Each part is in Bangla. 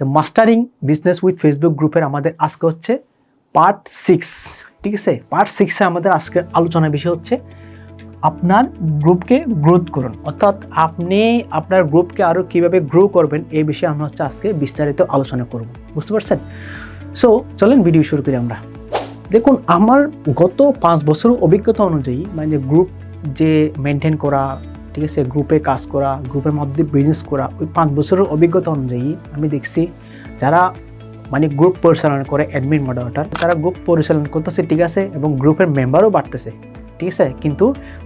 তো মাস্টারিং বিজনেস উইথ ফেসবুক গ্রুপের আমাদের আজকে হচ্ছে পার্ট সিক্স ঠিক আছে? পার্ট সিক্সে আমাদের আজকের আলোচনার বিষয় হচ্ছে আপনার গ্রুপকে গ্রোথ করুন। অর্থাৎ আপনি আপনার গ্রুপকে আরও কীভাবে গ্রো করবেন এই বিষয়ে আমরা হচ্ছে আজকে বিস্তারিত আলোচনা করব। বুঝতে পারছেন? সো চলেন ভিডিও শুরু করি আমরা। দেখুন, আমার গত পাঁচ বছর অভিজ্ঞতা অনুযায়ী মানে গ্রুপ যে মেনটেন করা ঠিক আছে গ্রুপে কাজ করা গ্রুপের মধ্যে বিজনেস করা, ওই পাঁচ বছরের অভিজ্ঞতা অনুযায়ী আমি দেখছি যারা মানে গ্রুপ পরিচালনা করে অ্যাডমিন মডারেটর তারা গ্রুপ পরিচালনা করতেছে, ঠিক আছে, এবং গ্রুপের মেম্বারও বাড়তেছে, ঠিক আছে, কিন্তু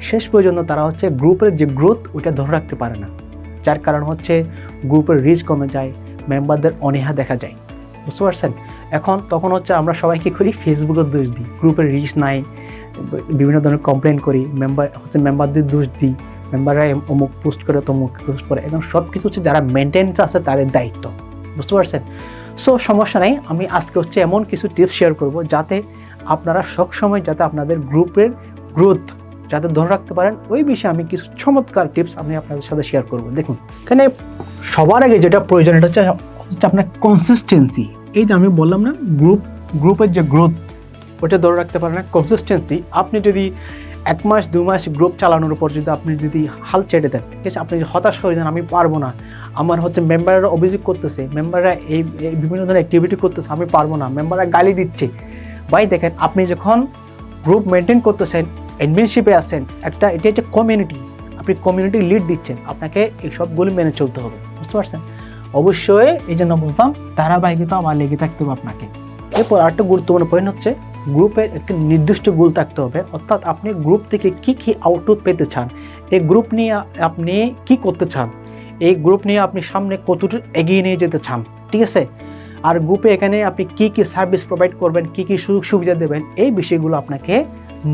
শেষ পর্যন্ত তারা হচ্ছে গ্রুপের যে গ্রোথ ওইটা ধরে রাখতে পারে না। যার কারণ হচ্ছে গ্রুপের রিচ কমে যায় মেম্বারদের অনীহা দেখা যায়, বুঝতে পারছেন? এখন তখন হচ্ছে আমরা সবাই কী করি ফেসবুকের দোষ দিই গ্রুপের রিচ নাই, বিভিন্ন ধরনের কমপ্লেন করি মেম্বার হচ্ছে মেম্বারদের দোষ দিই মেম্বাররা অমুক পোস্ট করে, তমুক পোস্ট করে এখন সব কিছু হচ্ছে যারা মেনটেন্স আছে তাদের দায়িত্ব। বুঝতে পারছেন? সো সমস্যা নেই, আমি আজকে হচ্ছে এমন কিছু টিপস শেয়ার করব যাতে আপনারা সবসময় যাতে আপনাদের গ্রুপের গ্রোথ যাতে ধরে রাখতে পারেন, ওই বিষয়ে আমি কিছু চমৎকার টিপস আমি আপনাদের সাথে শেয়ার করব। দেখুন, এখানে সবার আগে যেটা প্রয়োজন, এটা হচ্ছে হচ্ছে আপনার কনসিস্টেন্সি এই যে আমি বললাম না গ্রুপ গ্রুপের যে গ্রোথ ওটা ধরে রাখতে পারেন না কনসিস্টেন্সি আপনি যদি এক মাস, দু মাস গ্রুপ চালানোর পর যদি আপনি যদি হাল ছেড়ে দেন, ঠিক আছে? আপনি যদি হতাশ হয়ে যান, আমি পারব না। আমার হচ্ছে মেম্বাররা অভিযোগ করতেছে মেম্বাররা এই বিভিন্ন ধরনের অ্যাক্টিভিটি করতেছে, আমি পারব না। মেম্বাররা গালি দিচ্ছে। ভাই, দেখেন, আপনি যখন গ্রুপ মেনটেন করতেছেন অ্যাডমিনশিপে আছেন, একটা, এটি হচ্ছে কমিউনিটি আপনি কমিউনিটি লিড দিচ্ছেন, আপনাকে এই সবগুলো মেনে চলতে হবে, বুঝতে পারছেন? অবশ্যই এই জন্য বলতাম ধারাবাহিকতা আমার লেগে থাকতে হবে আপনাকে। এরপর আরেকটা গুরুত্বপূর্ণ পয়েন্ট হচ্ছে গ্রুপের একটি নির্দিষ্ট গোল থাকতে হবে। অর্থাৎ আপনি গ্রুপ থেকে কি কি আউটপুট পেতে চান, এই গ্রুপ নিয়ে আপনি কি করতে চান, এই গ্রুপ নিয়ে আপনি সামনে কতটুকু এগিয়ে নিয়ে যেতে চান, ঠিক আছে? আর গ্রুপে এখানে আপনি কি কি সার্ভিস প্রোভাইড করবেন, কি কি সুযোগ সুবিধা দেবেন, এই বিষয়গুলো আপনাকে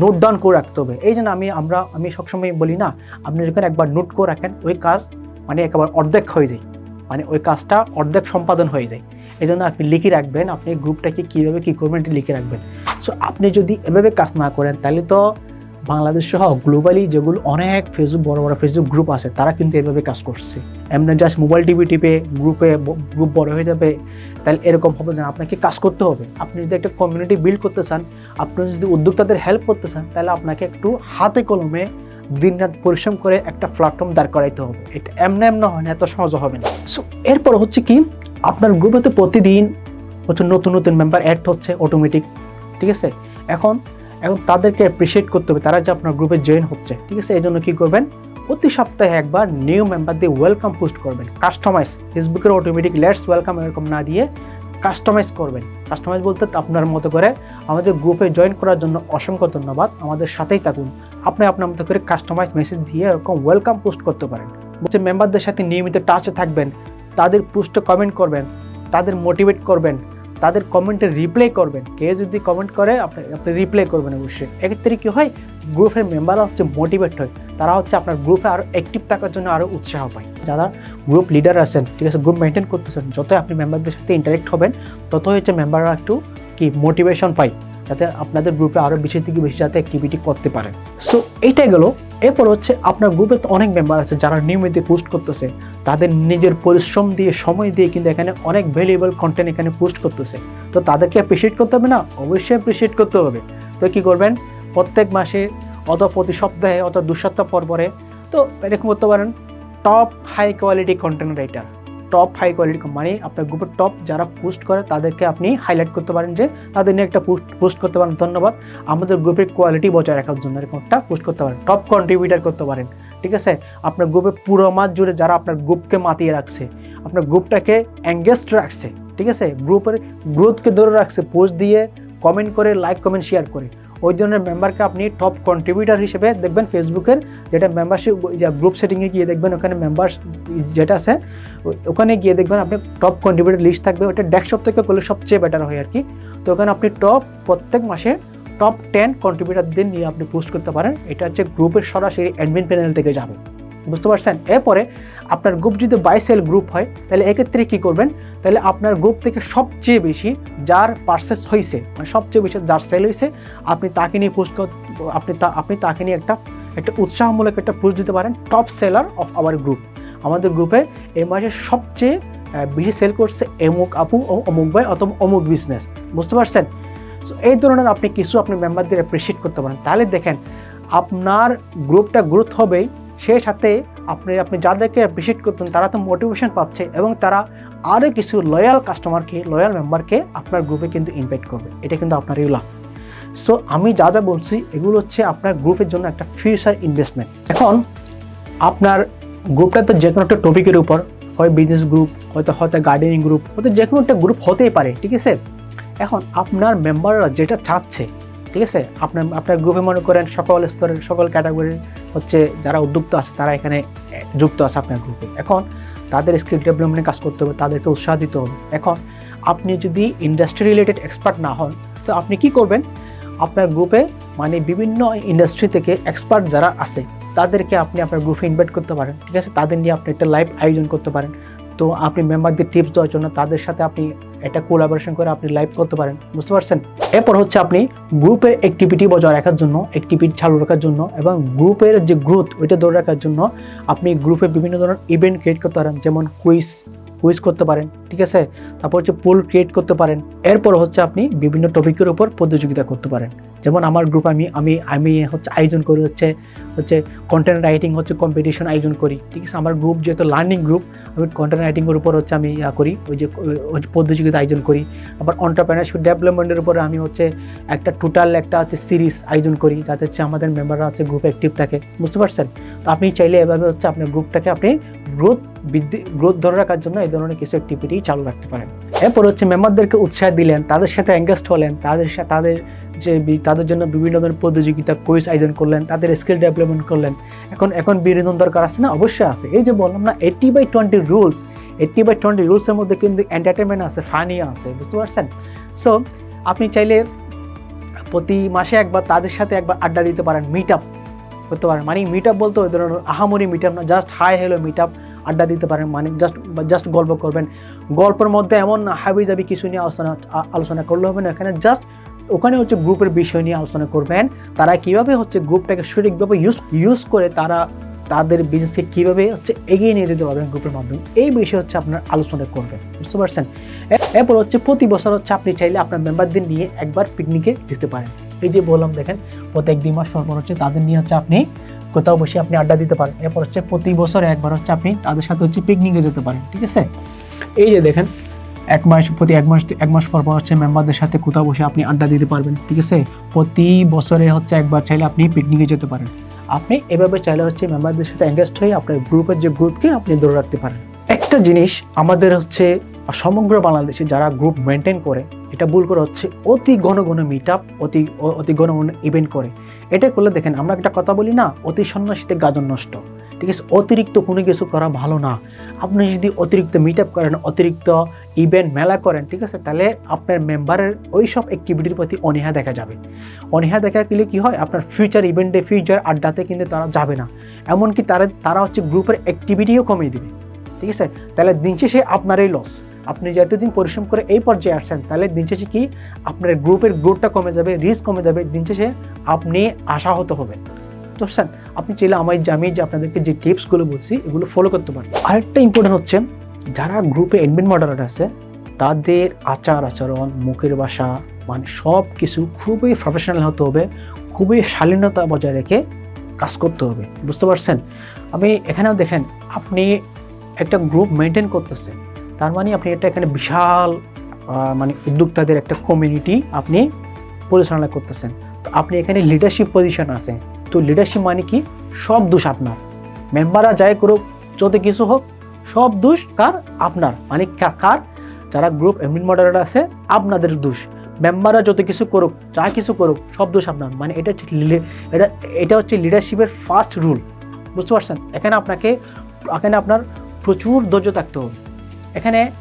নোট ডাউন করে রাখতে হবে। এই জন্য আমি, আমরা, আমি সবসময় বলি না, আপনি যখন একবার নোট করে রাখেন, ওই কাজ মানে একেবারে অর্ধেক হয়ে যায়। মানে ওই কাজটা অর্ধেক সম্পাদন হয়ে যায়। এই জন্য আপনি লিখে রাখবেন, আপনি গ্রুপটাকে কীভাবে কী করবেন এটা লিখে রাখবেন। সো আপনি যদি এভাবে কাজ না করেন, তাহলে তো বাংলাদেশ সহ গ্লোবালি যেগুলো অনেক ফেসবুক বড় বড় ফেসবুক গ্রুপ আছে, তারা কিন্তু এভাবে কাজ করছে। এমনি জাস্ট মোবাইল টিভি টিপে গ্রুপে গ্রুপ বড় হয়ে যাবে, তাহলে এরকম হবে না। আপনাকে কাজ করতে হবে। আপনি যদি একটা কমিউনিটি বিল্ড করতে চান, আপনি যদি উদ্যোক্তাদের হেল্প করতে চান, তাহলে আপনাকে একটু হাতে কলমে দিন রাত পরিশ্রম করে একটা প্ল্যাটফর্ম দাঁড় করাইতে হবে। এটা এমন এমন হয় না, এত সহজ হবে না। সো এরপর হচ্ছে কি, আপনার গ্রুপে তো প্রতিদিন হচ্ছে নতুন নতুন মেম্বার অ্যাড হচ্ছে অটোমেটিক ঠিক আছে? এখন এখন তাদেরকে অ্যাপ্রিসিয়েট করতে হবে, তারা যে আপনার গ্রুপে জয়েন হচ্ছে, ঠিক আছে? এই জন্য কী করবেন, প্রতি সপ্তাহে একবার নিউ মেম্বার দিয়ে ওয়েলকাম পোস্ট করবেন। কাস্টমাইজ ফেসবুকের অটোমেটিক লেটস ওয়েলকাম এরকম না দিয়ে কাস্টমাইজ করবেন। কাস্টমাইজ বলতে আপনার মতো করে আমাদের গ্রুপে জয়েন করার জন্য অসংখ্য ধন্যবাদ। আমাদের সাথেই থাকুন। আপনি আপনার মতো করে কাস্টমাইজ মেসেজ দিয়ে এরকম ওয়েলকাম পোস্ট করতে পারেন। হচ্ছে মেম্বারদের সাথে নিয়মিত টাচে থাকবেন, তাদের পোস্টে কমেন্ট করবেন, তাদের মোটিভেট করবেন, তাদের কমেন্টে রিপ্লাই করবেন। কে যদি কমেন্ট করে, আপনি আপনি রিপ্লাই করবেন অবশ্যই। এক্ষেত্রে কী হয়? গ্রুপের মেম্বাররা হচ্ছে মোটিভেট হয়। তারা হচ্ছে আপনার গ্রুপে আরও অ্যাক্টিভ থাকার জন্য আরও উৎসাহ পায়। যারা গ্রুপ লিডার আছেন, ঠিক আছে গ্রুপ মেনটেন করতেছেন, যতই আপনি মেম্বারদের সাথে ইন্টারেক্ট হবেন, ততই হচ্ছে মেম্বাররা একটু কি মোটিভেশন পায়। যাতে আপনাদের গ্রুপে আরও বেশি থেকে বেশি যাতে অ্যাক্টিভিটি করতে পারে। সো এটাই গেল। এরপর হচ্ছে আপনার গ্রুপে তো অনেক মেম্বার আছে যারা নিয়মিত পোস্ট করতেছে। তাদের নিজের পরিশ্রম দিয়ে, সময় দিয়ে কিন্তু এখানে অনেক ভ্যালুয়েবল কন্টেন্ট এখানে পোস্ট করতেছে। তো তাদেরকে অ্যাপ্রিসিয়েট করতে হবে না? অবশ্যই অ্যাপ্রিসিয়েট করতে হবে। তো কী করবেন? প্রত্যেক মাসে অত প্রতি সপ্তাহে অত দু সপ্তাহ পর পরে, তো এরকম করতে পারেন top high quality content writer top high quality মানে আপনার গ্রুপের টপ যারা পোস্ট করে তাদেরকে আপনি হাইলাইট করতে পারেন যে তাদের নিয়ে একটা পোস্ট পোস্ট করতে পারেন। ধন্যবাদ। আমাদের গ্রুপের কোয়ালিটি বজায় রাখার জন্য এরকম একটা পোস্ট করতে পারেন। টপ কন্ট্রিবিউটার করতে পারেন। ঠিক আছে? আপনার গ্রুপে পুরো মাস জুড়ে যারা আপনার গ্রুপকে মাতিয়ে রাখছে, আপনার গ্রুপটাকে এঙ্গেজড রাখছে, ঠিক আছে? গ্রুপের গ্রোথকে ধরে রাখছে পোস্ট দিয়ে কমেন্ট করে লাইক কমেন্ট শেয়ার করে। ওই ধরনের মেম্বারকে আপনি টপ কন্ট্রিবিউটার হিসেবে দেখবেন ফেসবুকের যেটা মেম্বারশিপ গ্রুপ সেটিংয়ে গিয়ে দেখবেন ওখানে মেম্বার যেটা আছে, ওখানে গিয়ে দেখবেন আপনি টপ কন্ট্রিবিউটার লিস্ট থাকবে। ওটা ডেস্কটপ থেকে করলে সবচেয়ে বেটার হয় আর কি তো ওখানে আপনি টপ প্রত্যেক মাসে টপ টেন কন্ট্রিবিউটারদের নিয়ে আপনি পোস্ট করতে পারেন। এটা হচ্ছে গ্রুপের সরাসরি অ্যাডমিন প্যানেল থেকে যাবে। বুঝতে পারছেন? এরপরে আপনার গ্রুপ যদি বাই সেল গ্রুপ হয়, তাহলে এক্ষেত্রে কী করবেন? তাহলে আপনার গ্রুপ থেকে সবচেয়ে বেশি যার পার্সেস হয়েছে মানে সবচেয়ে বেশি যার সেল হয়েছে আপনি তাকে নিয়ে পোস্ট আপনি তা, আপনি তাকে নিয়ে একটা একটা উৎসাহমূলক একটা পোস্ট দিতে পারেন top seller of our group আমাদের গ্রুপে এই মাসে সবচেয়ে বেশি সেল করছে অমুক আপু ও অমুক ভাই অথবা অমুক বিজনেস বুঝতে পারছেন? সো এই ধরনের আপনি কিছু আপনি মেম্বারদের অ্যাপ্রিসিয়েট করতে পারেন। তাহলে দেখেন, আপনার গ্রুপটা গ্রোথ হবেই সেই সাথে আপনি আপনি যাদেরকে ভিজিট করতেন, তারা তো মোটিভেশন পাচ্ছে এবং তারা আরও কিছু লয়াল কাস্টমারকে লয়াল মেম্বারকে আপনার গ্রুপে কিন্তু ইনভাইট করবে। এটা কিন্তু আপনারই লাভ সো আমি যা যা বলছি, এগুলো হচ্ছে আপনার গ্রুপের জন্য একটা ফিউচার ইনভেস্টমেন্ট এখন, আপনার গ্রুপটা তো যে কোনো একটা টপিকের উপর, হয় বিজনেস গ্রুপ হয়তো হয়তো গার্ডেনিং গ্রুপ হয়তো যে কোনো একটা গ্রুপ হতেই পারে, ঠিক আছে? এখন, আপনার মেম্বাররা যেটা চাচ্ছে, ঠিক আছে? আপনার আপনার গ্রুপে মনে করেন সকল স্তরের, সকল ক্যাটাগরির হচ্ছে যারা উদ্যুক্ত আছে, তারা এখানে যুক্ত আছে আপনার গ্রুপে এখন তাদের স্কিল ডেভেলপমেন্টে কাজ করতে হবে, তাদেরকে উৎসাহ দিতে হবে। এখন আপনি যদি ইন্ডাস্ট্রি রিলেটেড এক্সপার্ট না হন, তো আপনি কি করবেন? আপনার গ্রুপে মানে বিভিন্ন ইন্ডাস্ট্রি থেকে এক্সপার্ট যারা আছে, তাদেরকে আপনি আপনার গ্রুপে ইনভাইট করতে পারেন। ঠিক আছে? তাদের নিয়ে আপনি একটা লাইভ আয়োজন করতে পারেন। তো আপনি মেম্বারদের টিপস দেওয়ার জন্য তাদের সাথে আপনি একটা কোলাবোরেশন করে আপনি লাইভ করতে পারেন, বুঝতে পারছেন? এরপর হচ্ছে আপনি গ্রুপের অ্যাক্টিভিটি বজায় রাখার জন্য অ্যাক্টিভিটি চালু রাখার জন্য এবং গ্রুপের যে গ্রোথ ওইটা ধরে রাখার জন্য আপনি গ্রুপে বিভিন্ন ধরনের ইভেন্ট ক্রিয়েট করতে পারেন, যেমন কুইজ কুইজ করতে পারেন, ঠিক আছে? তারপর হচ্ছে পোল ক্রিয়েট করতে পারেন। এরপর হচ্ছে আপনি বিভিন্ন টপিকের উপর প্রতিযোগিতা করতে পারেন। যেমন আমার গ্রুপ আমি আমি আমি হচ্ছে আয়োজন করি হচ্ছে হচ্ছে কন্টেন্ট রাইটিং হচ্ছে কম্পিটিশন আয়োজন করি, ঠিক আছে? আমার গ্রুপ যেহেতু লার্নিং গ্রুপ আমি কন্টেন্ট রাইটিংয়ের উপর হচ্ছে আমি ইয়া করি, ওই যে প্রতিযোগিতা আয়োজন করি। আবার অন্টারপ্রেনারশিপ ডেভেলপমেন্টের উপরে আমি হচ্ছে একটা টোটাল একটা হচ্ছে সিরিজ আয়োজন করি, যাতে হচ্ছে আমাদের মেম্বাররা হচ্ছে গ্রুপ অ্যাক্টিভ থাকে। বুঝতে পারছেন? তো আপনি চাইলে এভাবে হচ্ছে আপনার গ্রুপটাকে আপনি গ্রোথ বৃদ্ধি গ্রোথ ধরে রাখার জন্য এই ধরনের কিছু অ্যাক্টিভিটি চালু রাখতে পারেন। এরপর হচ্ছে মেম্বারদেরকে উৎসাহ দিলেন, তাদের সাথে এঙ্গেজড হলেন, তাদের সাথে তাদের যে তাদের জন্য বিভিন্ন ধরনের প্রতিযোগিতা কুইজ আয়োজন করলেন, তাদের স্কিল ডেভেলপমেন্ট করলেন। এখন এখন বিনোদন দরকার আছে না? অবশ্যই আছে। এই যে বললাম না eighty by twenty rules eighty by twenty রুলসের মধ্যে কিন্তু এন্টারটেনমেন্ট আছে ফানি আছে, বুঝতে পারছেন? সো আপনি চাইলে প্রতি মাসে একবার তাদের সাথে একবার আড্ডা দিতে পারেন মিট আপ করতে পারেন। মানে মিট আপ বলতে ওই ধরনের আহামরি মিট আপ না just hi hello meet up আড্ডা দিতে পারেন মানে জাস্ট জাস্ট গল্প করবেন। গল্পের মধ্যে এমন হাবি যাবি কিছু নিয়ে আলোচনা আলোচনা করলে হবে না, এখানে জাস্ট ওখানে হচ্ছে গ্রুপের বিষয় নিয়ে আলোচনা করবেন। তারা কীভাবে হচ্ছে গ্রুপটাকে সঠিকভাবে ইউজ ইউজ করে তারা তাদের বিজনেসকে কীভাবে হচ্ছে এগিয়ে নিয়ে যেতে পারবেন গ্রুপের মাধ্যমে, এই বিষয়ে হচ্ছে আপনার আলোচনা করবেন, বুঝতে পারছেন? এরপর হচ্ছে প্রতি বছর হচ্ছে আপনি চাইলে আপনার মেম্বারদের নিয়ে একবার পিকনিকে যেতে পারেন। এই যে বললাম দেখেন, প্রত্যেক দুই মাস পর পর হচ্ছে তাদের নিয়ে হচ্ছে আপনি কোথাও বসে আপনি আড্ডা দিতে পারেন। এরপর হচ্ছে প্রতি বছর একবার হচ্ছে আপনি তাদের সাথে হচ্ছে পিকনিকে যেতে পারেন, ঠিক আছে? এই যে দেখেন, এক মাস, প্রতি এক মাস এক মাস পর পর হচ্ছে মেম্বারদের সাথে কোথাও বসে আপনি আড্ডা দিতে পারবেন, ঠিক আছে? প্রতি বছরে হচ্ছে একবার চাইলে আপনি পিকনিকে যেতে পারেন। আপনি এভাবে চাইলে হচ্ছে মেম্বারদের সাথে এঙ্গেজড হয়ে আপনার গ্রুপের যে গ্রুপকে আপনি ধরে রাখতে পারেন। একটা জিনিস আমাদের হচ্ছে সমগ্র বাংলাদেশে যারা গ্রুপ মেনটেন করে এটা ভুল করে হচ্ছে অতি ঘন ঘন মিট আপ অতি অতি ঘন ঘন ইভেন্ট করে। এটা করলে দেখেন, আমরা একটা কথা বলি না, অতি সন্ন্যাসীতে গাজন নষ্ট। ঠিক আছে? অতিরিক্ত কোনো কিছু করা ভালো না। আপনি যদি অতিরিক্ত মিট আপ করেন, অতিরিক্ত ইভেন্ট মেলা করেন, ঠিক আছে? তাহলে আপনার মেম্বারের ওই সব অ্যাক্টিভিটির প্রতি অনীহা দেখা যাবে। অনীহা দেখা গেলে কি হয়? আপনার ফিউচার ইভেন্টে ফিউচার আড্ডাতে কিন্তু তারা যাবে না। এমনকি তারা তারা হচ্ছে গ্রুপের অ্যাক্টিভিটিও কমিয়ে দিবে। ঠিক আছে? তাহলে দিন শেষে আপনারই লস আপনি যতদিন পরিশ্রম করে এই পর্যায়ে আসছেন, তাহলে দিন শেষে কি আপনার গ্রুপের গ্রোথটা কমে যাবে রিস্ক কমে যাবে, দিন শেষে আপনি আশাহত হবেন। তো স্যার, আপনি চাইলে আমার আমি যে আপনাদেরকে যে টিপসগুলো বলছি, এগুলো ফলো করতে পারেন। আরেকটা ইম্পর্টেন্ট হচ্ছে, যারা গ্রুপে অ্যাডমিন মডারেট আছে, তাদের আচার আচরণ, মুখের ভাষা মানে সব কিছু খুবই প্রফেশনাল হতে হবে, খুবই শালীনতা বজায় রেখে কাজ করতে হবে। বুঝতে পারছেন? আমি এখানেও দেখেন, আপনি একটা গ্রুপ মেনটেন করতেছেন তার মানে আপনি একটা এখানে বিশাল মানে উদ্যোক্তাদের একটা কমিউনিটি আপনি পরিচালনা করতেছেন। তো আপনি এখানে লিডারশিপ পজিশন আছেন তো লিডারশিপ মানে কি? সব দোষ আপনার। মেম্বাররা যাই করুক, যত কিছু হোক, সব দোষ কার? আপনার। মানে কার? যারা গ্রুপ এমনি মডারেট আছে, আপনাদের দোষ। মেম্বাররা যত কিছু করুক, যা কিছু করুক, সব দোষ আপনার। মানে এটা লি- এটা এটা হচ্ছে লিডারশিপের ফার্স্ট রুল বুঝতে পারছেন? এখানে আপনাকে, এখানে আপনার প্রচুর ধৈর্য থাকতে হবে। এখানে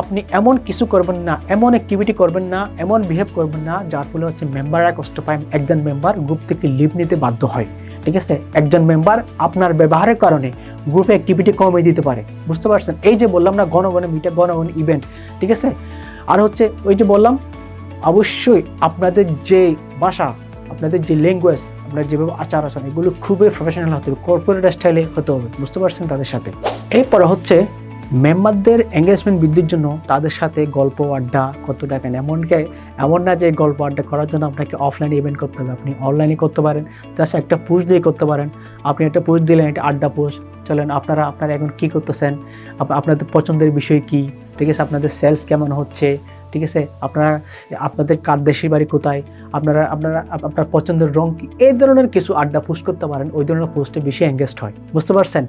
আপনি এমন কিছু করবেন না, এমন অ্যাক্টিভিটি করবেন না, এমন বিহেভ করবেন না, যার ফলে হচ্ছে মেম্বাররা কষ্ট পায়, একজন মেম্বার গ্রুপ থেকে লিভ নিতে বাধ্য হয়। ঠিক আছে? একজন মেম্বার আপনার ব্যবহারের কারণে গ্রুপে অ্যাক্টিভিটি কমিয়ে দিতে পারে। বুঝতে পারছেন? এই যে বললাম না, ঘন ঘন মিটে ঘন ঘন ইভেন্ট ঠিক আছে? আর হচ্ছে ওই যে বললাম, অবশ্যই আপনাদের যে ভাষা, আপনাদের যে ল্যাঙ্গুয়েজ আপনার যেভাবে আচার আচরণ, এগুলো খুবই প্রফেশনাল হতে হবে কর্পোরেট স্টাইলে হতে হবে, বুঝতে পারছেন তাদের সাথে? এরপরে হচ্ছে মেম্বারদের এঙ্গেজমেন্ট বৃদ্ধির জন্য তাদের সাথে গল্প, আড্ডা করতে দেখেন এমনকি, এমন না যে গল্প, আড্ডা করার জন্য আপনাকে অফলাইনে ইভেন্ট করতে হবে, আপনি অনলাইনে করতে পারেন। তার একটা পোস্ট দিয়ে করতে পারেন। আপনি একটা পোস্ট দিলেন, একটা আড্ডা পোস্ট চলেন আপনারা আপনারা এখন কী করতেছেন? আপ- আপনাদের পছন্দের বিষয় কী? ঠিক আছে, আপনাদের সেলস কেমন হচ্ছে? ঠিক আছে? আপনারা, আপনাদের কার দেশের বাড়ি কোথায়? আপনারা আপনারা আপনার পছন্দের রং কী? এই ধরনের কিছু আড্ডা পোস্ট করতে পারেন, ওই ধরনের পোস্টে বেশি এঙ্গেজড হয়। বুঝতে পারছেন?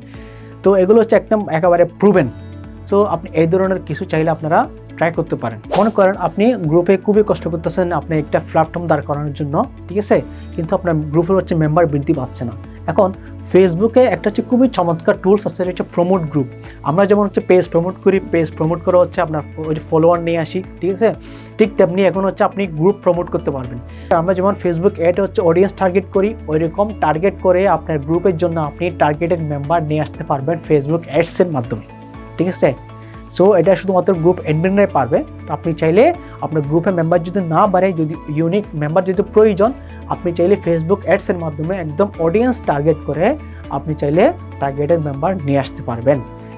তো এগুলো হচ্ছে একদম একেবারে প্রুভেন সো আপনি এই ধরনের কিছু চাইলে আপনারা ট্রাই করতে পারেন। মনে করেন আপনি গ্রুপে খুবই কষ্ট করতেছেন, আপনি একটা প্ল্যাটফর্ম দাঁড় করানোর জন্য, ঠিক আছে? কিন্তু আপনার গ্রুপের হচ্ছে মেম্বার বৃদ্ধি পাচ্ছে না। এখন ফেসবুকে একটা হচ্ছে খুবই চমৎকার টুলস আছে সেটা হচ্ছে প্রমোট গ্রুপ আমরা যেমন হচ্ছে পেজ প্রমোট করি পেজ প্রমোট করা হচ্ছে, আপনার ওই যে ফলোয়ার নিয়ে আসি, ঠিক আছে? ঠিক তেমনি এখন হচ্ছে আপনি গ্রুপ প্রমোট করতে পারবেন। আমরা যেমন ফেসবুক অ্যাড হচ্ছে অডিয়েন্স টার্গেট করি ওই রকম টার্গেট করে আপনার গ্রুপের জন্য আপনি টার্গেটেড মেম্বার নিয়ে আসতে পারবেন ফেসবুক অ্যাডসের মাধ্যমে, ঠিক আছে? সো এটা শুধুমাত্র গ্রুপ অ্যাডমিনরাই পারবে। তো আপনি চাইলে আপনার গ্রুপে মেম্বার যদি না বাড়ে, যদি ইউনিক মেম্বার যদি প্রয়োজন, আপনি চাইলে ফেসবুক অ্যাডসের মাধ্যমে একদম অডিয়েন্স টার্গেট করে আপনি চাইলে টার্গেটেড মেম্বার নিয়ে আসতে পারবেন।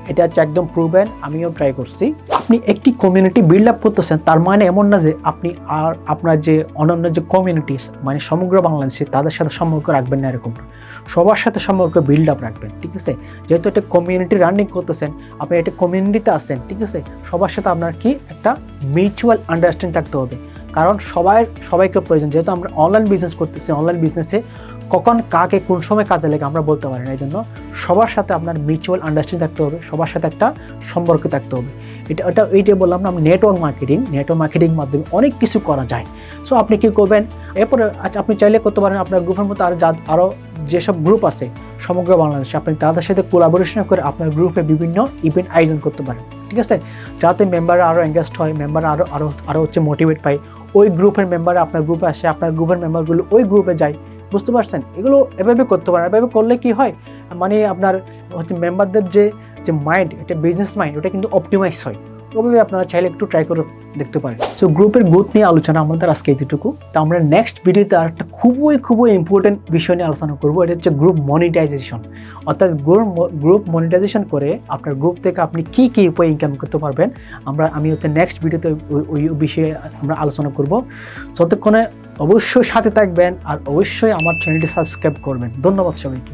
এটা হচ্ছে একদম প্রুভেন আমিও ট্রাই করছি। আপনি একটি কমিউনিটি বিল্ড আপ করতেছেন, তার মানে এমন না যে আপনি আর আপনার যে অন্যান্য যে কমিউনিটিস মানে সমগ্র বাংলাদেশে তাদের সাথে সম্পর্ক রাখবেন না এরকম। সবার সাথে সম্পর্ক বিল্ড আপ রাখবেন, ঠিক আছে? যেহেতু একটা কমিউনিটি রানিং করতেছেন, আপনি একটা কমিউনিটিতে আছেন, ঠিক আছে? সবার সাথে আপনার কি একটা মিউচুয়াল আন্ডারস্ট্যান্ডিং থাকতে হবে। কারণ সবাই, সবাইকে প্রয়োজন, যেহেতু আমরা অনলাইন বিজনেস করতেছি অনলাইন বিজনেসে কখন কাকে কোন সময় কাজে লাগে আমরা বলতে পারি না। এই জন্য সবার সাথে আপনার মিউচুয়াল আন্ডারস্ট্যান্ডিং থাকতে হবে, সবার সাথে একটা সম্পর্ক থাকতে হবে। এটা এটা, এইটাই বললাম না নেটওয়ার্ক মার্কেটিং নেটওয়ার্ক মার্কেটিং মাধ্যমে অনেক কিছু করা যায়। সো আপনি কি করবেন, এরপরে আচ্ছা আপনি চাইলে করতে পারেন, আপনার গ্রুপের মতো আর যা আরও যেসব গ্রুপ আছে, সমগ্র বাংলাদেশে, আপনি তাদের সাথে কোলাবোরেশন করে আপনার গ্রুপে বিভিন্ন ইভেন্ট আয়োজন করতে পারেন। ঠিক আছে? যাতে মেম্বাররা আরও এঙ্গেজড হয় মেম্বার আরও আরও আরও হচ্ছে মোটিভেট পায়। ওই গ্রুপের মেম্বার আপনার গ্রুপে আসে, আপনার গ্রুপের মেম্বারগুলো ওই গ্রুপে যায়। বুঝতে পারছেন? এগুলো এভাবে করতে পারেন। এভাবে করলে কি হয়? মানে আপনার হচ্ছে মেম্বারদের যে যে মাইন্ড এটা বিজনেস মাইন্ড ওটা কিন্তু অপটিমাইজ হয়। ওভাবে আপনারা চাইলে একটু ট্রাই করে দেখতে পারেন। সো গ্রুপের গ্রোথ নিয়ে আলোচনা আমাদের আজকে এতটুকু। তো আমরা নেক্সট ভিডিওতে আর একটা খুবই খুবই ইম্পর্টেন্ট বিষয় নিয়ে আলোচনা করব। এটা হচ্ছে গ্রুপ মনিটাইজেশন অর্থাৎ গ্রুপ গ্রুপ মনিটাইজেশন করে আপনার গ্রুপ থেকে আপনি কি কি উপায় ইনকাম করতে পারবেন, আমরা, আমি হচ্ছে নেক্সট ভিডিওতে ওই বিষয়ে আমরা আলোচনা করব। ততক্ষণে অবশ্যই সাথে থাকবেন আর অবশ্যই আমার চ্যানেলটি সাবস্ক্রাইব করবেন। ধন্যবাদ সবাইকে।